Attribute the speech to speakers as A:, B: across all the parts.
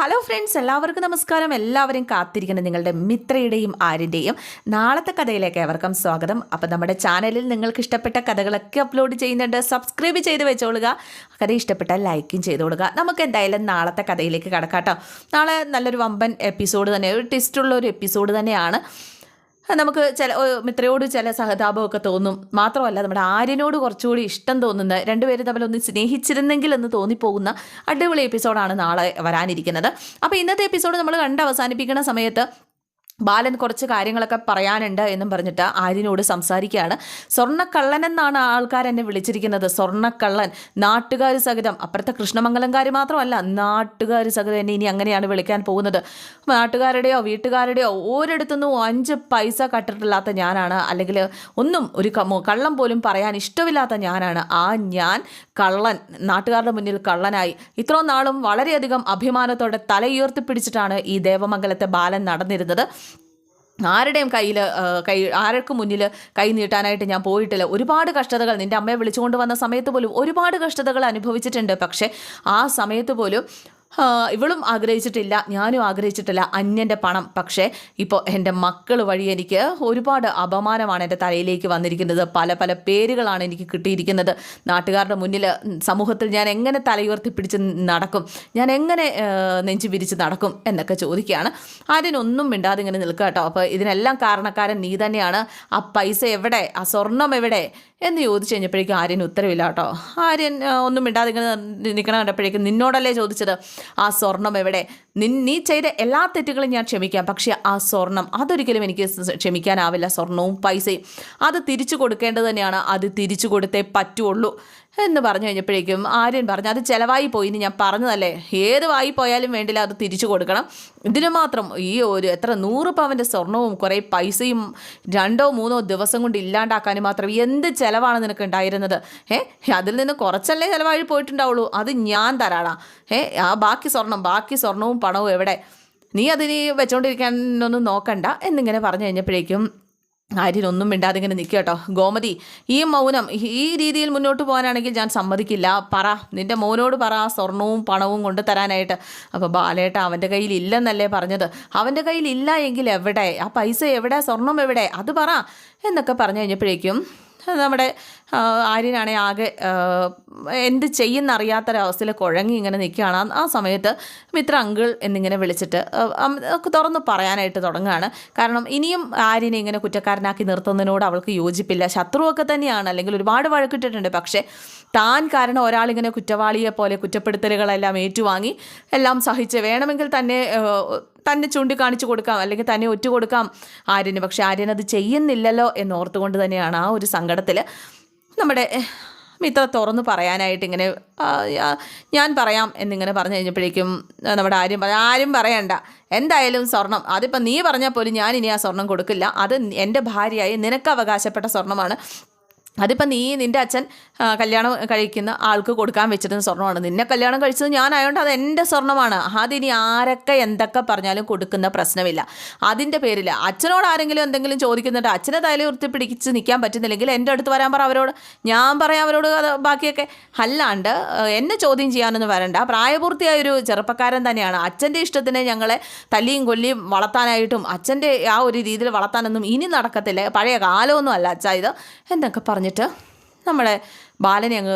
A: Hello friends എല്ലാവർക്കും നമസ്കാരം. എല്ലാവരും കാത്തിരിക്കണം നിങ്ങളുടെ മിത്രയുടെയും ആര്യന്റെയും നാളത്തെ കഥയിലേക്ക് ഏവർക്കും സ്വാഗതം. അപ്പോൾ നമ്മുടെ ചാനലിൽ നിങ്ങൾക്ക് ഇഷ്ടപ്പെട്ട കഥകളൊക്കെ അപ്ലോഡ് ചെയ്യുന്നുണ്ട്. സബ്സ്ക്രൈബ് ചെയ്ത് വെച്ചോളുക. കഥ ഇഷ്ടപ്പെട്ടാൽ ലൈക്കും ചെയ്തോളുക നമുക്ക് എന്തായാലും നാളത്തെ കഥയിലേക്ക് കടക്കാം നാളെ നല്ലൊരു വമ്പൻ എപ്പിസോഡ് തന്നെ ഒരു ടെസ്റ്റുള്ള ഒരു എപ്പിസോഡ് തന്നെയാണ്. നമുക്ക് ചില മിത്രയോട് ചില സഹതാപമൊക്കെ തോന്നും. മാത്രമല്ല നമ്മുടെ ആര്യനോട് കുറച്ചുകൂടി ഇഷ്ടം തോന്നുന്ന രണ്ടുപേരും തമ്മിൽ ഒന്ന് സ്നേഹിച്ചിരുന്നെങ്കിൽ എന്ന് തോന്നിപ്പോകുന്ന അടിപൊളി എപ്പിസോഡാണ് നാളെ വരാനിരിക്കുന്നത്. അപ്പോൾ ഇന്നത്തെ എപ്പിസോഡ് നമ്മൾ കണ്ട് അവസാനിപ്പിക്കുന്ന സമയത്ത് ബാലൻ കുറച്ച് കാര്യങ്ങളൊക്കെ പറയാനുണ്ട് എന്നും പറഞ്ഞിട്ട് ആര്യനോട് സംസാരിക്കുകയാണ്. സ്വർണക്കള്ളൻ എന്നാണ് ആൾക്കാർ എന്നെ വിളിച്ചിരിക്കുന്നത്. സ്വർണക്കള്ളൻ നാട്ടുകാർ സഹിതം. അപ്പുറത്തെ കൃഷ്ണമംഗലംകാർ മാത്രമല്ല നാട്ടുകാർ സഹിതം എന്നെ ഇനി അങ്ങനെയാണ് വിളിക്കാൻ പോകുന്നത്. നാട്ടുകാരുടെയോ വീട്ടുകാരുടെയോ ഒരിടത്തുനിന്നും അഞ്ച് പൈസ കട്ടിട്ടില്ലാത്ത ഞാനാണ്. അല്ലെങ്കിൽ ഒന്നും ഒരു കള്ളം പോലും പറയാൻ ഇഷ്ടമില്ലാത്ത ഞാനാണ്. ആ ഞാൻ കള്ളൻ നാട്ടുകാരുടെ മുന്നിൽ കള്ളനായി. ഇത്രയും നാളും വളരെയധികം അഭിമാനത്തോടെ തലയുയർത്തിപ്പിടിച്ചിട്ടാണ് ഈ ദേവമംഗലത്തെ ബാലൻ നടന്നിരുന്നത്. ആരുടെയും കയ്യിൽ കൈ ആർക്കും മുന്നിൽ കൈ നീട്ടാനായിട്ട് ഞാൻ പോയിട്ടില്ല. ഒരുപാട് കഷ്ടതകൾ നിന്റെ അമ്മയെ വിളിച്ചുകൊണ്ട് വന്ന സമയത്ത് പോലും ഒരുപാട് കഷ്ടതകൾ അനുഭവിച്ചിട്ടുണ്ട്. പക്ഷേ ആ സമയത്ത് പോലും ഇവളും ആഗ്രഹിച്ചിട്ടില്ല ഞാനും ആഗ്രഹിച്ചിട്ടില്ല അന്യന്റെ പണം. പക്ഷേ ഇപ്പോൾ എന്റെ മക്കൾ വഴി എനിക്ക് ഒരുപാട് അപമാനമാണ് എന്റെ തലയിലേക്ക് വന്നിരിക്കുന്നത്. പല പല പേരുകളാണ് എനിക്ക് കിട്ടിയിരിക്കുന്നത്. നാട്ടുകാരുടെ മുന്നിൽ സമൂഹത്തിൽ ഞാൻ എങ്ങനെ തലയുയർത്തി പിടിച്ച് നടക്കും? ഞാൻ എങ്ങനെ നെഞ്ചു വിരിച്ച് നടക്കും? എന്നൊക്കെ ചോദിക്കുകയാണ്. അതിനൊന്നും മിണ്ടാതെ ഇങ്ങനെ നിൽക്കുക കേട്ടോ. അപ്പോൾ ഇതിനെല്ലാം കാരണക്കാരൻ നീ തന്നെയാണ്. ആ പൈസ എവിടെ? ആ സ്വർണം എവിടെ? എന്ന് ചോദിച്ചു കഴിഞ്ഞപ്പോഴേക്കും ആര്യൻ ഉത്തരവില്ല കേട്ടോ. ആര്യൻ ഒന്നും മിണ്ടാതെ ഇങ്ങനെ നിൽക്കണം കണ്ടപ്പോഴേക്കും നിന്നോടല്ലേ ചോദിച്ചത്? ആ സ്വർണം എവിടെ? നീ ചെയ്ത എല്ലാ തെറ്റുകളും ഞാൻ ക്ഷമിക്കാം. പക്ഷേ ആ സ്വർണം അതൊരിക്കലും എനിക്ക് ക്ഷമിക്കാനാവില്ല സ്വർണവും പൈസയും. അത് തിരിച്ചു കൊടുക്കേണ്ടത് തന്നെയാണ്. അത് തിരിച്ചു കൊടുത്തേ പറ്റുള്ളൂ. എന്ന് പറഞ്ഞു കഴിഞ്ഞപ്പോഴേക്കും ആര്യൻ പറഞ്ഞു അത് ചിലവായി പോയി എന്ന് ഞാൻ പറഞ്ഞതല്ലേ? ഏത് വായി പോയാലും വേണ്ടില്ല അത് തിരിച്ചു കൊടുക്കണം. ഇതിന് മാത്രം ഈ ഒരു എത്ര നൂറ് പവന്റെ സ്വർണവും കുറേ പൈസയും രണ്ടോ മൂന്നോ ദിവസം കൊണ്ട് ഇല്ലാണ്ടാക്കാനും മാത്രം എന്ത് ചിലവാണ് നിനക്ക് ഉണ്ടായിരുന്നത്? ഏ അതിൽ നിന്ന് കുറച്ചല്ലേ ചിലവായി പോയിട്ടുണ്ടാവുള്ളൂ. അത് ഞാൻ തരാടാ. ഏ ആ ബാക്കി സ്വർണം ബാക്കി സ്വർണവും പണവും എവിടെ? നീ അതിന് വെച്ചോണ്ടിരിക്കാനൊന്നും നോക്കണ്ട എന്നിങ്ങനെ പറഞ്ഞു കഴിഞ്ഞപ്പോഴേക്കും ആര്യനൊന്നും മിണ്ടാതെ ഇങ്ങനെ നിൽക്കുക കേട്ടോ. ഗോമതി ഈ മൗനം ഈ രീതിയിൽ മുന്നോട്ട് പോകാനാണെങ്കിൽ ഞാൻ സമ്മതിക്കില്ല. പറ നിന്റെ മോനോട് പറ സ്വർണവും പണവും കൊണ്ടു തരാനായിട്ട്. അപ്പോൾ ബാലേട്ട അവന്റെ കയ്യിൽ ഇല്ലെന്നല്ലേ പറഞ്ഞത്. അവന്റെ കയ്യിൽ ഇല്ല എങ്കിൽ എവിടെ? ആ പൈസ എവിടെ? സ്വർണം എവിടെ? അത് പറ എന്നൊക്കെ പറഞ്ഞു കഴിഞ്ഞപ്പോഴേക്കും നമ്മുടെ ആര്യനാണെ ആകെ എന്ത് ചെയ്യുന്നറിയാത്തൊരവസ്ഥയിൽ കുഴങ്ങി ഇങ്ങനെ നിൽക്കുകയാണ്. ആ- സമയത്ത് മിത്ര അങ്കിൾ എന്നിങ്ങനെ വിളിച്ചിട്ട് തുറന്ന് പറയാനായിട്ട് തുടങ്ങുകയാണ്. കാരണം ഇനിയും ആര്യനെ ഇങ്ങനെ കുറ്റക്കാരനാക്കി നിർത്തുന്നതിനോട് അവൾക്ക് യോജിപ്പില്ല. ശത്രുവൊക്കെ തന്നെയാണ്. അല്ലെങ്കിൽ ഒരുപാട് വഴക്കിട്ടിട്ടുണ്ട്. പക്ഷേ താൻ കാരണം ഒരാളിങ്ങനെ കുറ്റവാളിയെ പോലെ കുറ്റപ്പെടുത്തലുകളെല്ലാം ഏറ്റുവാങ്ങി എല്ലാം സഹിച്ച് വേണമെങ്കിൽ തന്നെ തന്നെ ചൂണ്ടിക്കാണിച്ചു കൊടുക്കാം. അല്ലെങ്കിൽ തന്നെ ഒറ്റ കൊടുക്കാം ആര്യന്. പക്ഷെ ആര്യൻ അത് ചെയ്യുന്നില്ലല്ലോ എന്നോർത്തുകൊണ്ട് തന്നെയാണ് ആ ഒരു സങ്കടത്തിൽ നമ്മുടെ മിത്ര തുറന്ന് പറയാനായിട്ട് ഇങ്ങനെ ഞാൻ പറയാം എന്നിങ്ങനെ പറഞ്ഞു കഴിഞ്ഞപ്പോഴേക്കും നമ്മുടെ ആര്യം പറയാം ആരും പറയണ്ട. എന്തായാലും സ്വർണം അതിപ്പോൾ നീ പറഞ്ഞാൽ പോലും ഞാൻ ഇനി ആ സ്വർണം കൊടുക്കില്ല. അത് എന്റെ ഭാര്യയായി നിനക്ക് അവകാശപ്പെട്ട സ്വർണമാണ് അതിപ്പോൾ നീ നിന്റെ അച്ഛൻ കല്യാണം കഴിക്കുന്ന ആൾക്ക് കൊടുക്കാൻ വെച്ചിരുന്ന സ്വർണമാണ് നിന്നെ കല്യാണം കഴിച്ചത് ഞാനായതുകൊണ്ട് അത് എന്റെ സ്വർണമാണ് അതിനി ആരൊക്കെ എന്തൊക്കെ പറഞ്ഞാലും കൊടുക്കുന്ന പ്രശ്നമില്ല. അതിന്റെ പേരിൽ അച്ഛനോട് ആരെങ്കിലും എന്തെങ്കിലും ചോദിക്കുന്നുണ്ട് അച്ഛനെ തല ഉയർത്തി പിടിച്ച് നിൽക്കാൻ പറ്റുന്നില്ലെങ്കിൽ എന്റെ അടുത്ത് വരാൻ പറ അവരോട്. ഞാൻ പറയാം അവരോട് അത് ബാക്കിയൊക്കെ. അല്ലാണ്ട് എന്നെ ചോദ്യം ചെയ്യാനൊന്നും വരണ്ട. പ്രായപൂർത്തിയായ ഒരു ചെറുപ്പക്കാരൻ തന്നെയാണ്. അച്ഛന്റെ ഇഷ്ടത്തിന് ഞങ്ങളെ തല്ലിയും കൊല്ലിയും വളർത്താനായിട്ടും അച്ഛന്റെ ആ ഒരു രീതിയിൽ വളർത്താനൊന്നും ഇനി നടക്കത്തില്ല. പഴയ കാലമൊന്നും അല്ല. അച്ഛാ ഇത് എന്നൊക്കെ പറഞ്ഞിട്ട് നമ്മളെ ബാലനെ അങ്ങ്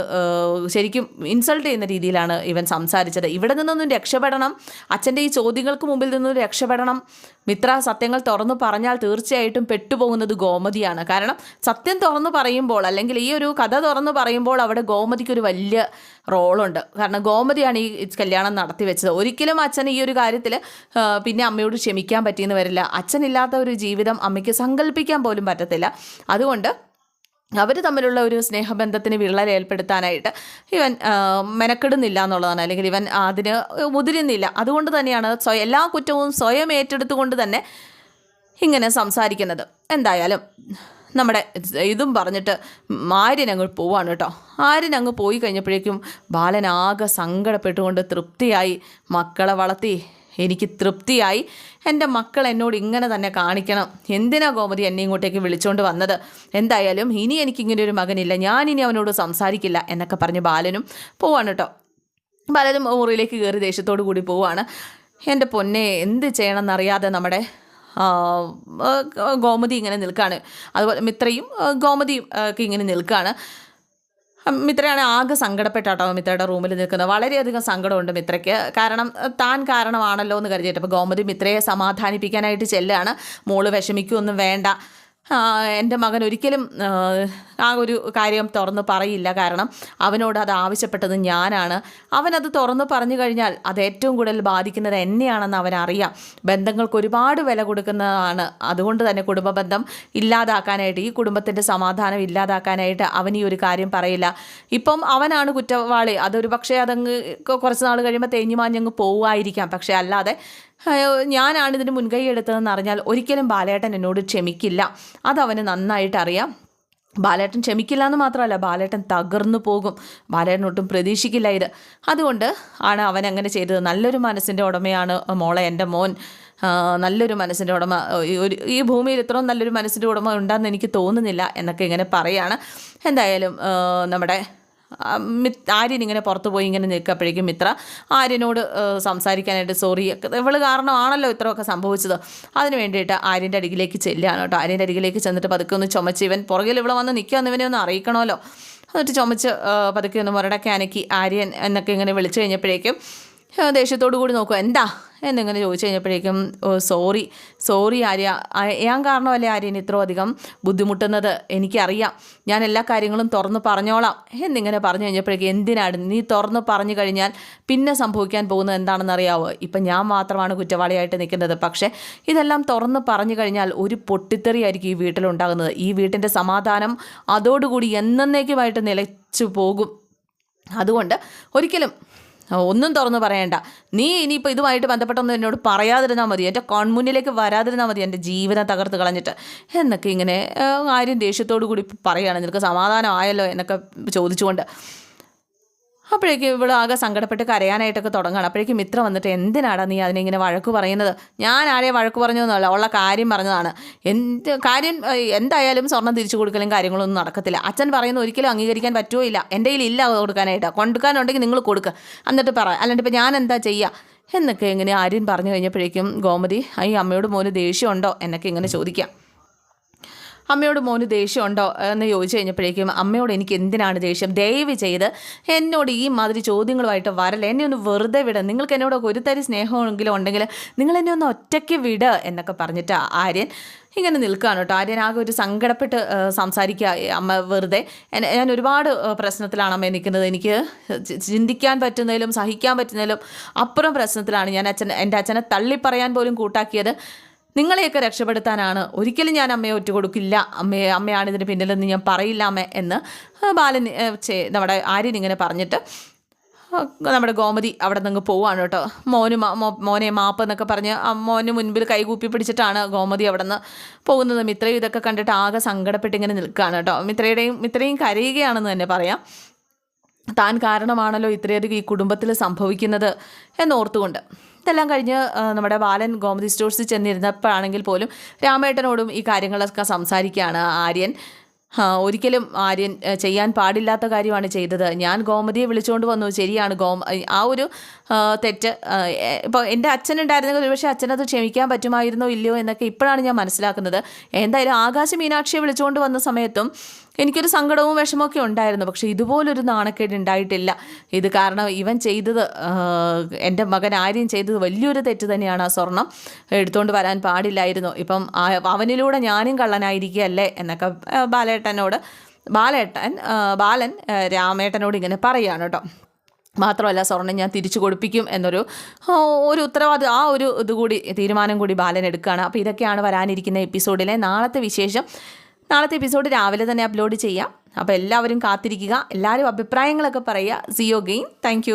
A: ശരിക്കും ഇൻസൾട്ട് ചെയ്യുന്ന രീതിയിലാണ് ഇവൻ സംസാരിച്ചത്. ഇവിടെ നിന്നൊന്നും രക്ഷപ്പെടണം. അച്ഛന്റെ ഈ ചോദ്യങ്ങൾക്ക് മുമ്പിൽ നിന്നും രക്ഷപ്പെടണം. മിത്ര സത്യങ്ങൾ തുറന്നു പറഞ്ഞാൽ തീർച്ചയായിട്ടും പെട്ടുപോകുന്നത് ഗോമതിയാണ്. കാരണം സത്യം തുറന്നു പറയുമ്പോൾ അല്ലെങ്കിൽ ഈ ഒരു കഥ തുറന്നു പറയുമ്പോൾ അവിടെ ഗോമതിക്ക് ഒരു വലിയ റോളുണ്ട്. കാരണം ഗോമതിയാണ് ഈ കല്യാണം നടത്തി വെച്ചത്. ഒരിക്കലും അച്ഛൻ ഈ ഒരു കാര്യത്തിൽ പിന്നെ അമ്മയോട് ക്ഷമിക്കാൻ പറ്റിയെന്ന് വരില്ല. അച്ഛനില്ലാത്ത ഒരു ജീവിതം അമ്മയ്ക്ക് സങ്കല്പിക്കാൻ പോലും പറ്റത്തില്ല. അതുകൊണ്ട് അവർ തമ്മിലുള്ള ഒരു സ്നേഹബന്ധത്തിന് വിള്ളൽ ഏർപ്പെടുത്താനായിട്ട് ഇവൻ മെനക്കെടുന്നില്ല എന്നുള്ളതാണ്. അല്ലെങ്കിൽ ഇവൻ അതിന് മുതിരുന്നില്ല. അതുകൊണ്ട് തന്നെയാണ് സ്വയം എല്ലാ കുറ്റവും സ്വയം ഏറ്റെടുത്തുകൊണ്ട് തന്നെ ഇങ്ങനെ സംസാരിക്കുന്നത്. എന്തായാലും നമ്മുടെ ഇതും പറഞ്ഞിട്ട് ആര്യനങ്ങ് പോവാണ് കേട്ടോ. ആര്യനങ്ങ് പോയി കഴിഞ്ഞപ്പോഴേക്കും ബാലൻ സങ്കടപ്പെട്ടുകൊണ്ട് തൃപ്തിയായി മക്കളെ വളർത്തി എനിക്ക് തൃപ്തിയായി. എന്റെ മക്കൾ എന്നോട് ഇങ്ങനെ തന്നെ കാണിക്കണം. എന്തിനാ ഗോമതി എന്നെ ഇങ്ങോട്ടേക്ക് വിളിച്ചുകൊണ്ട് വന്നത്? എന്തായാലും ഇനി എനിക്കിങ്ങനെ ഒരു മകനില്ല. ഞാൻ ഇനി അവനോട് സംസാരിക്കില്ല എന്നൊക്കെ പറഞ്ഞ് ബാലനും പോവാണ് കേട്ടോ. ബാലനും മുറിയിലേക്ക് കയറി ദേഷ്യത്തോടു കൂടി പോവാണ്. എന്റെ പൊന്നെ എന്ത് ചെയ്യണമെന്നറിയാതെ നമ്മുടെ ഗോമതി ഇങ്ങനെ നിൽക്കുകയാണ് അതുപോലെ മിത്രയും ഗോമതിയും ഒക്കെ ഇങ്ങനെ നിൽക്കുകയാണ് മിത്രയാണ് ആകെ സങ്കടപ്പെട്ടാട്ടോ മിത്രയുടെ റൂമിൽ നിൽക്കുന്നത്. വളരെയധികം സങ്കടമുണ്ട് മിത്രയ്ക്ക്. കാരണം താൻ കാരണമാണല്ലോ എന്ന് കരുതിയിട്ട് അപ്പോൾ ഗോമതി മിത്രയെ സമാധാനിപ്പിക്കാനായിട്ട് ചെല്ലുകയാണ് മോൾ വിഷമിക്കൊന്നും വേണ്ട. എന്റെ മകൻ ഒരിക്കലും ആ, ഒരു കാര്യം തുറന്ന് പറയില്ല. കാരണം അവനോട് അത് ആവശ്യപ്പെട്ടത് ഞാനാണ്. അവനത് തുറന്ന് പറഞ്ഞു കഴിഞ്ഞാൽ അത് ഏറ്റവും കൂടുതൽ ബാധിക്കുന്നത് എന്നെയാണെന്ന് അവനറിയാം. ബന്ധങ്ങൾക്ക് ഒരുപാട് വില കൊടുക്കുന്നതാണ്. അതുകൊണ്ട് തന്നെ കുടുംബ ബന്ധം ഇല്ലാതാക്കാനായിട്ട് ഈ കുടുംബത്തിന്റെ സമാധാനം ഇല്ലാതാക്കാനായിട്ട് അവൻ ഈ ഒരു കാര്യം പറയില്ല. ഇപ്പം അവനാണ് കുറ്റവാളി. അതൊരു പക്ഷേ അതങ്ങ് കുറച്ച് നാൾ കഴിയുമ്പോൾ തേഞ്ഞു മാഞ്ഞങ്ങ് പോവുമായിരിക്കാം. പക്ഷേ അല്ലാതെ ഞാനാണ് ഇതിന് മുൻകൈ എടുത്തതെന്ന് അറിഞ്ഞാൽ ഒരിക്കലും ബാലേട്ടൻ എന്നോട് ക്ഷമിക്കില്ല. അതവന് നന്നായിട്ട് അറിയാം ബാലേട്ടൻ ക്ഷമിക്കില്ല എന്ന് മാത്രമല്ല ബാലേട്ടൻ തകർന്നു പോകും. ബാലേട്ടൻ ഒട്ടും പ്രതീക്ഷിക്കില്ല ഇത്. അതുകൊണ്ട് ആണ് അവൻ അങ്ങനെ ചെയ്തത്. നല്ലൊരു മനസ്സിന്റെ ഉടമയാണ് മോളെ എന്റെ മോൻ. നല്ലൊരു മനസ്സിന്റെ ഉടമ. ഒരു ഈ ഭൂമിയിൽ ഇത്രയും നല്ലൊരു മനസ്സിന്റെ ഉടമ ഉണ്ടെന്ന് എനിക്ക് തോന്നുന്നില്ല എന്നൊക്കെ ഇങ്ങനെ പറയാണ്. എന്തായാലും നമ്മുടെ ആര്യൻ ഇങ്ങനെ പുറത്തു പോയി ഇങ്ങനെ നിൽക്കപ്പോഴേക്കും മിത്ര ആര്യനോട് സംസാരിക്കാനായിട്ട് സോറി ഇവൾ കാരണമാണല്ലോ ഇത്രയൊക്കെ സംഭവിച്ചത്. അതിന് വേണ്ടിയിട്ട് ആര്യന്റെ അരികിലേക്ക് ചെല്ലുകയാണ് കേട്ടോ. ആര്യന്റെ അരികിലേക്ക് ചെന്നിട്ട് പതുക്കെ ഒന്ന് ചുമച്ച് ഇവൻ പുറകിൽ ഇവിടെ വന്ന് നിൽക്കാന്ന് ഇവനെ ഒന്ന് അറിയിക്കണമല്ലോ. എന്നിട്ട് ചുമച്ച് പതുക്കെ ഒന്ന് മുരടക്കെ അനക്കി ആര്യൻ എന്നൊക്കെ ഇങ്ങനെ വിളിച്ചു കഴിഞ്ഞപ്പോഴേക്കും ദേഷ്യത്തോടു കൂടി നോക്കുക. എന്താ? എന്നിങ്ങനെ ചോദിച്ചു കഴിഞ്ഞപ്പോഴേക്കും "ഓ, സോറി സോറി ആര്യ. ഞാൻ കാരണമല്ലേ ആര്യൻ ഇത്രയും അധികം ബുദ്ധിമുട്ടുന്നത്? എനിക്കറിയാം. ഞാൻ എല്ലാ കാര്യങ്ങളും തുറന്ന് പറഞ്ഞോളാം. എന്നിങ്ങനെ പറഞ്ഞു കഴിഞ്ഞപ്പോഴേക്കും എന്തിനാണ് നീ തുറന്ന് പറഞ്ഞു കഴിഞ്ഞാൽ പിന്നെ സംഭവിക്കാൻ പോകുന്നത് എന്താണെന്ന് അറിയാവോ ഇപ്പം ഞാൻ മാത്രമാണ് കുറ്റവാളിയായിട്ട് നിൽക്കുന്നത്. പക്ഷേ ഇതെല്ലാം തുറന്ന് പറഞ്ഞു കഴിഞ്ഞാൽ ഒരു പൊട്ടിത്തെറിയായിരിക്കും ഈ വീട്ടിലുണ്ടാകുന്നത്. ഈ വീട്ടിന്റെ സമാധാനം അതോടുകൂടി എന്നേക്കുമായിട്ട് നിലച്ചു പോകും. അതുകൊണ്ട് ഒരിക്കലും ഒന്നും തുറന്നു പറയണ്ട. നീ ഇനിയിപ്പോൾ ഇതുമായിട്ട് ബന്ധപ്പെട്ടൊന്നും എന്നോട് പറയാതിരുന്നാൽ മതി. എന്റെ കൺമുന്നിലേക്ക് വരാതിരുന്നാൽ മതി. എന്റെ ജീവിതം തകർത്ത് കളഞ്ഞിട്ട്. എന്നൊക്കെ ഇങ്ങനെ ആരും ദേഷ്യത്തോടു കൂടി പറയുകയാണ് നിനക്ക് സമാധാനം ആയല്ലോ എന്നൊക്കെ ചോദിച്ചുകൊണ്ട്. അപ്പോഴേക്കും ഇവിടെ ആകെ സങ്കടപ്പെട്ട് കരയാനായിട്ടൊക്കെ തുടങ്ങുകയാണ്. അപ്പോഴേക്കും മിത്ര വന്നിട്ട് എന്തിനാടാ നീ അതിനിങ്ങനെ വഴക്ക് പറയുന്നത്? ഞാൻ ആരെ വഴക്ക് പറഞ്ഞു എന്നല്ല ഉള്ള കാര്യം പറഞ്ഞതാണ്. എന്ത് കാര്യം എന്തായാലും സ്വർണം തിരിച്ചു കൊടുക്കലും കാര്യങ്ങളൊന്നും നടക്കത്തില്ല. അച്ഛൻ പറയുന്ന ഒരിക്കലും അംഗീകരിക്കാൻ പറ്റുമോ ഇല്ല. എന്റെ കയ്യിൽ ഇല്ല കൊടുക്കാനായിട്ട്. കൊടുക്കാനുണ്ടെങ്കിൽ നിങ്ങൾ കൊടുക്കുക എന്നിട്ട് പറ അല്ലാണ്ട് ഇപ്പം ഞാൻ എന്താ ചെയ്യുക എന്നൊക്കെ ഇങ്ങനെ ആര്യൻ പറഞ്ഞു കഴിഞ്ഞപ്പോഴേക്കും ഗോമതി ഈ അമ്മയോട് മോന് ദേഷ്യമുണ്ടോ എന്നൊക്കെ ഇങ്ങനെ ചോദിക്കാം അമ്മയോട് മോന് ദേഷ്യമുണ്ടോ? എന്ന് ചോദിച്ചു കഴിഞ്ഞപ്പോഴേക്കും അമ്മയോട് എനിക്ക് എന്തിനാണ് ദേഷ്യം? ദയവ് ചെയ്ത് എന്നോട് ഈ മാതിരി ചോദ്യങ്ങളുമായിട്ട് വരല്ല. എന്നെ ഒന്ന് വെറുതെ വിട. നിങ്ങൾക്ക് എന്നോടൊക്കെ ഒരു തരി സ്നേഹമെങ്കിലും ഉണ്ടെങ്കിൽ നിങ്ങൾ എന്നെ ഒന്ന് ഒറ്റയ്ക്ക് വിട് എന്നൊക്കെ പറഞ്ഞിട്ട് ആര്യൻ ഇങ്ങനെ നിൽക്കുകയാണ് കേട്ടോ. ആര്യൻ ആകെ ഒരു സങ്കടപ്പെട്ട് സംസാരിക്കുക. അമ്മ വെറുതെ. ഞാൻ ഒരുപാട് പ്രശ്നത്തിലാണ് അമ്മ നിൽക്കുന്നത്. എനിക്ക് ചിന്തിക്കാൻ പറ്റുന്നതിലും സഹിക്കാൻ പറ്റുന്നതിലും അപ്പുറം പ്രശ്നത്തിലാണ് ഞാൻ അച്ഛൻ എന്റെ അച്ഛനെ തള്ളിപ്പറയാൻ പോലും കൂട്ടാക്കിയത്. നിങ്ങളെയൊക്കെ രക്ഷപ്പെടുത്താനാണ്. ഒരിക്കലും ഞാൻ അമ്മയെ ഒറ്റ കൊടുക്കില്ല അമ്മയെ അമ്മയാണ് ഇതിന് പിന്നിലെന്ന് ഞാൻ പറയില്ല അമ്മ എന്ന് ബാലൻ നമ്മുടെ ആര്യൻ ഇങ്ങനെ പറഞ്ഞിട്ട് നമ്മുടെ ഗോമതി അവിടെ നിന്ന് പോവാണ് കേട്ടോ. മോന് മോനെ മാപ്പ് എന്നൊക്കെ പറഞ്ഞ് മോന് മുൻപിൽ കൈകൂപ്പി പിടിച്ചിട്ടാണ് ഗോമതി അവിടെ നിന്ന് പോകുന്നത്. മിത്രയും ഇതൊക്കെ കണ്ടിട്ട് ആകെ സങ്കടപ്പെട്ട് ഇങ്ങനെ നിൽക്കുകയാണ് കേട്ടോ. മിത്രയുടെയും മിത്രയും കരയുകയാണെന്ന് തന്നെ പറയാം. താൻ കാരണമാണല്ലോ ഇത്രയധികം ഈ കുടുംബത്തിൽ സംഭവിക്കുന്നത് എന്നോർത്തുകൊണ്ട്. ഇതെല്ലാം കഴിഞ്ഞ് നമ്മുടെ ബാലൻ ഗോമതി സ്റ്റോഴ്സിൽ ചെന്നിരുന്നപ്പോഴാണെങ്കിൽ പോലും രാമേട്ടനോടും ഈ കാര്യങ്ങളൊക്കെ സംസാരിക്കുകയാണ് ആര്യൻ. ഒരിക്കലും ആര്യൻ ചെയ്യാൻ പാടില്ലാത്ത കാര്യമാണ് ചെയ്തത്. ഞാൻ ഗോമതിയെ വിളിച്ചുകൊണ്ട് വന്നു. ശരിയാണ് ഗോമ ആ ഒരു തെറ്റ് ഇപ്പോൾ എന്റെ അച്ഛനുണ്ടായിരുന്നെങ്കിൽ ഒരുപക്ഷെ അച്ഛനത് ക്ഷമിക്കാൻ പറ്റുമായിരുന്നോ ഇല്ലയോ എന്നൊക്കെ ഇപ്പോഴാണ് ഞാൻ മനസ്സിലാക്കുന്നത്. എന്തായാലും ആകാശ മീനാക്ഷിയെ വിളിച്ചുകൊണ്ട് വന്ന സമയത്തും എനിക്കൊരു സങ്കടവും വിഷമമൊക്കെ ഉണ്ടായിരുന്നു. പക്ഷേ ഇതുപോലൊരു നാണക്കേട് ഉണ്ടായിട്ടില്ല. ഇത് കാരണം ഇവൻ ചെയ്തത് എന്റെ മകൻ ആര്യം ചെയ്തത് വലിയൊരു തെറ്റ് തന്നെയാണ് ആ സ്വർണം എടുത്തുകൊണ്ട് വരാൻ പാടില്ലായിരുന്നു. ഇപ്പം അവനിലൂടെ ഞാനും കള്ളനായിരിക്കുകയല്ലേ എന്നൊക്കെ ബാലേട്ടനോട് ബാലേട്ടൻ ബാലൻ രാമേട്ടനോട് ഇങ്ങനെ പറയുകയാണ് കേട്ടോ മാത്രമല്ല സ്വർണം ഞാൻ തിരിച്ചു കൊടുപ്പിക്കും എന്നൊരു ഒരു ഉത്തരവാദിത്വം ആ ഒരു ഇതുകൂടി തീരുമാനം കൂടി ബാലൻ എടുക്കുകയാണ്. അപ്പോൾ ഇതൊക്കെയാണ് വരാനിരിക്കുന്ന എപ്പിസോഡിലെ നാളത്തെ വിശേഷം. നാളത്തെ എപ്പിസോഡ് രാവിലെ തന്നെ അപ്ലോഡ് ചെയ്യാം. അപ്പോൾ എല്ലാവരും കാത്തിരിക്കുക. എല്ലാവരും അഭിപ്രായങ്ങളൊക്കെ പറയുക. സിയോ ഗെയിം താങ്ക്